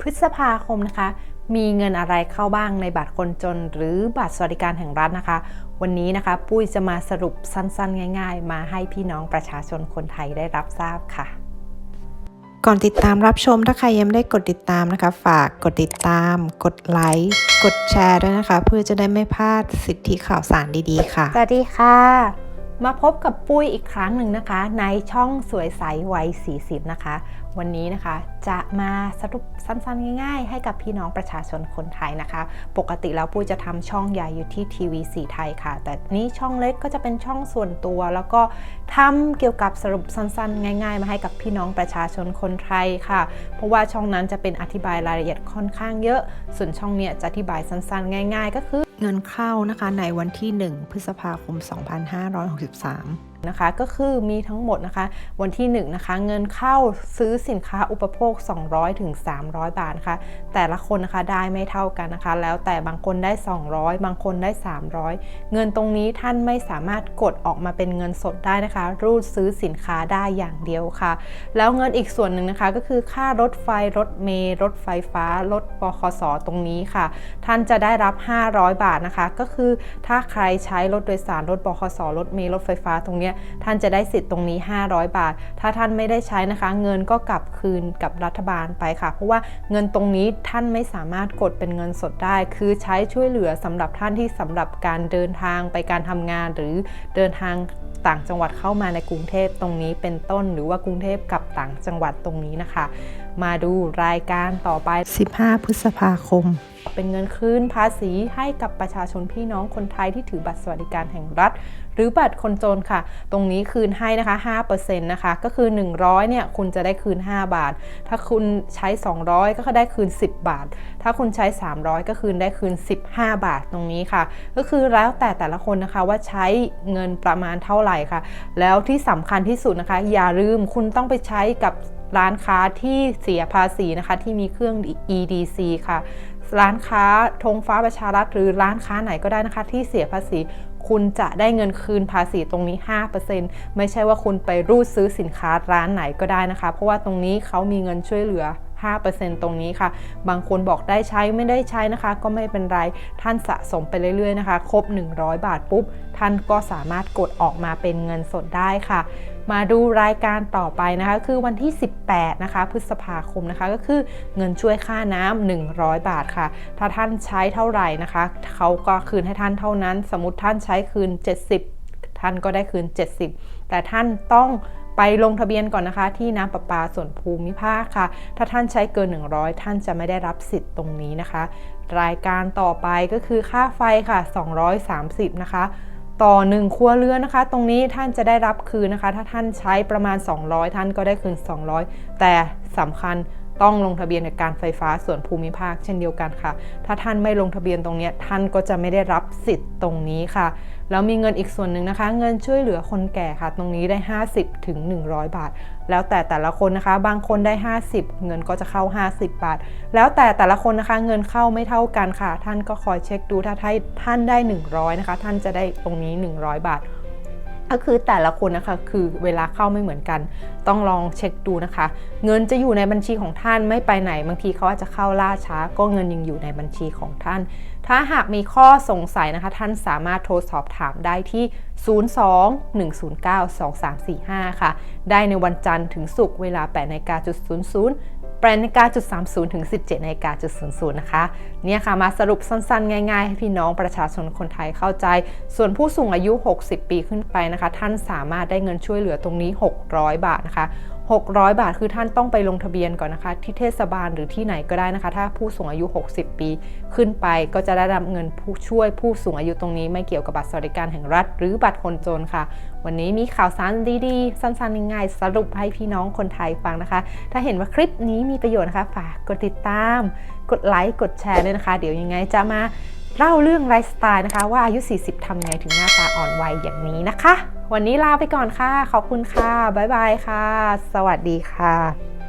พฤษภาคมนะคะ มีเงินอะไรเข้าบ้างในบัตรคนจน หรือบัตรสวัสดิการแห่งรัฐนะคะ วันนี้นะคะ ปุ้ยจะมาสรุปสั้นๆ ง่าย ๆ มาให้พี่น้องประชาชนคนไทยได้รับทราบค่ะ ก่อนติดตามรับชมถ้าใครยังไม่ได้กดติดตามนะคะ ฝากกดติดตาม กดไลค์กดแชร์ด้วยนะคะ เพื่อจะได้ไม่พลาดสิทธิข่าวสารดีๆ ค่ะ สวัสดีค่ะ มาพบกับปุ้ยอีกครั้งหนึ่งนะคะ ในช่องสวยใสวัย 40 นะคะ วันนี้นะคะจะมาสรุปสั้นๆ ง่ายๆ ให้กับพี่น้องประชาชนคนไทยนะคะ ปกติแล้วปุ้ยจะทำช่องใหญ่อยู่ที่ทีวีสีไทยค่ะ แต่นี้ช่องเล็กก็จะเป็นช่องส่วนตัว แล้วก็ทำเกี่ยวกับสรุปสั้นๆ ง่าย ๆ มาให้กับพี่น้องประชาชนคนไทยค่ะ เพราะว่าช่องนั้นจะเป็นอธิบายรายละเอียดค่อนข้างเยอะ ส่วนช่องเนี้ยจะอธิบายสั้นๆ ง่าย ๆ ก็คือ เงินเข้านะคะในวันที่ 1 พฤษภาคม 2563 นะคะก็คือมีทั้งหมดนะคะวันที่1นนะคะเงินเข้าซื้อสินค้าอุปโภค 200ถึง300 บาทนะคะแต่ละคนนะคะได้ไม่เท่ากันนะคะ แล้วแต่บางคนได้ 200 บางคนได้ 300 เงินตรงนี้ท่านไม่สามารถกดออกมาเป็นเงินสดได้นะคะ รูดซื้อสินค้าได้อย่างเดียวค่ะ แล้วเงินอีกส่วนหนึ่งนะคะก็คือค่ารถไฟรถเมล์รถไฟฟ้ารถบคสตรงนี้ค่ะ ท่านจะได้รับ 500 บาทนะคะ ก็คือถ้าใครใช้รถโดยสารรถบคสรถเมล์รถไฟฟ้าตรงนี้เนี้ยท่านจะได้สิทธิ์ตรงนี้ 500 บาท ถ้าท่านไม่ได้ใช้นะคะ เงินก็กลับคืนกับรัฐบาลไปค่ะ เพราะว่าเงินตรงนี้ท่านไม่สามารถกดเป็นเงินสดได้ คือใช้ช่วยเหลือสำหรับท่านที่สำหรับการเดินทางไปการทำงานหรือเดินทางต่างจังหวัดเข้ามาในกรุงเทพตรงนี้เป็นต้น หรือว่ากรุงเทพกับต่างจังหวัดตรงนี้นะคะ มาดูรายการต่อไป 15 พฤษภาคม เป็นเงินคืนภาษีให้กับประชาชนพี่น้องคนไทยที่ถือบัตรสวัสดิการแห่งรัฐ หรือบัตรคนจนค่ะ ตรงนี้คืนให้นะคะ 5%นะคะ ก็คือ 100 เนี่ย คุณจะได้คืน 5 บาท ถ้าคุณใช้ 200 ก็ได้คืน 10 บาท ถ้าคุณใช้ 300 ก็คืนได้คืน 15 บาทตรงนี้ค่ะ ก็คือแล้วแต่แต่ละคนนะคะว่าใช้เงินประมาณเท่าไหร่ค่ะ แล้วที่สำคัญที่สุดนะคะ อย่าลืมคุณต้องไปใช้กับ ร้านค้าที่เสียภาษีนะคะที่มีเครื่อง EDC ค่ะ ร้านค้าธงฟ้าประชารัฐหรือร้านค้าไหนก็ได้นะคะ ที่เสียภาษีคุณจะได้เงินคืนภาษีตรงนี้ 5%ไม่ใช่ว่าคุณไปรูดซื้อสินค้าร้านไหนก็ได้นะคะ เพราะว่าตรงนี้เขามีเงินช่วยเหลือ 5%ตรงนี้ค่ะ บางคนบอกได้ใช้ไม่ได้ใช้นะคะ ก็ไม่เป็นไร ท่านสะสมไปเรื่อยๆนะคะ ครบ 100 บาทปุ๊บ ท่านก็สามารถกดออกมาเป็นเงินสดได้ค่ะ มาดูรายการต่อไปนะคะ คือวันที่ 18 นะคะ พฤษภาคมนะคะ ก็คือเงินช่วยค่าน้ำ100 บาทค่ะ ถ้าท่านใช้เท่าไหร่นะคะ เขาก็คืนให้ท่านเท่านั้น สมมติท่านใช้คืน 70 ท่านก็ได้คืน 70 แต่ท่านต้องไปลงทะเบียนก่อนนะคะ ที่น้ำประปาส่วนภูมิภาคค่ะ ถ้าท่านใช้เกิน 100 ท่านจะไม่ได้รับสิทธิ์ตรงนี้นะคะ รายการต่อไปก็คือค่าไฟค่ะ 230 นะคะ ต่อ 1 ครัวเรือนนะคะ ตรงนี้ท่านจะได้รับคืนนะคะ ถ้าท่านใช้ประมาณ 200 ท่านก็ได้คืน 200 แต่สำคัญ ต้องลงทะเบียนกับการไฟฟ้าส่วนภูมิภาคเช่นเดียวกันค่ะ ถ้าท่านไม่ลงทะเบียนตรงนี้ท่านก็จะไม่ได้รับสิทธิ์ตรงนี้ค่ะ แล้วมีเงินอีกส่วนหนึ่งนะคะ เงินช่วยเหลือคนแก่ค่ะ ตรงนี้ได้ 50ถึง100 บาท แล้วแต่แต่ละคนนะคะ บางคนได้ 50 เงินก็จะเข้า 50 บาท แล้วแต่แต่ละคนนะคะเงินเข้าไม่เท่ากันค่ะ ท่านก็คอยเช็คดูถ้าท่านได้ 100นะคะท่านจะได้ตรงนี้ 100 บาท ก็คือแต่ละคนนะคะคือเวลาเข้าไม่เหมือนกัน ต้องลองเช็คดูนะคะ เงินจะอยู่ในบัญชีของท่านไม่ไปไหน บางทีเขาอาจจะเข้าล่าช้า ก็เงินยังอยู่ในบัญชีของท่าน ถ้าหากมีข้อสงสัยนะคะ ท่านสามารถโทรสอบถามได้ที่ 02-109-2345 ค่ะ ได้ในวันจันทร์ถึงศุกร์เวลา8นาฬิกาจุด00 8นาฬิกาจุด30ถึง17นาฬิกาจุด00นะคะเนี่ยค่ะมาสรุปสั้นๆ ง่ายๆ ให้พี่น้องประชาชนคนไทยเข้าใจ ส่วนผู้สูงอายุ 60 ปีขึ้นไปนะคะ ท่านสามารถได้เงินช่วยเหลือตรงนี้ 600 บาทนะคะ 600 บาทคือท่านต้องไปลงทะเบียนก่อนนะคะ ที่เทศบาลหรือที่ไหนก็ได้นะคะ ถ้าผู้สูงอายุ 60 ปี ขึ้นไปก็จะได้รับเงินผู้ช่วยผู้สูงอายุตรงนี้ ไม่เกี่ยวกับบัตรสวัสดิการแห่งรัฐ หรือบัตรคนจนค่ะ วันนี้มีข่าวสารดีๆ สั้นๆง่ายๆสรุปให้พี่น้องคนไทยฟังนะคะ ถ้าเห็นว่าคลิปนี้มีประโยชน์นะคะ ฝากกดติดตาม กดไลค์กดแชร์ด้วยนะคะ เดี๋ยวยังไงจะมา เล่าเรื่องไลฟ์สไตล์นะคะ ว่าอายุ 40ทำไงถึงหน้าตาอ่อนวัยอย่างนี้นะคะ วันนี้ลาไปก่อนค่ะ ขอบคุณค่ะ บ๊ายบายค่ะ สวัสดีค่ะ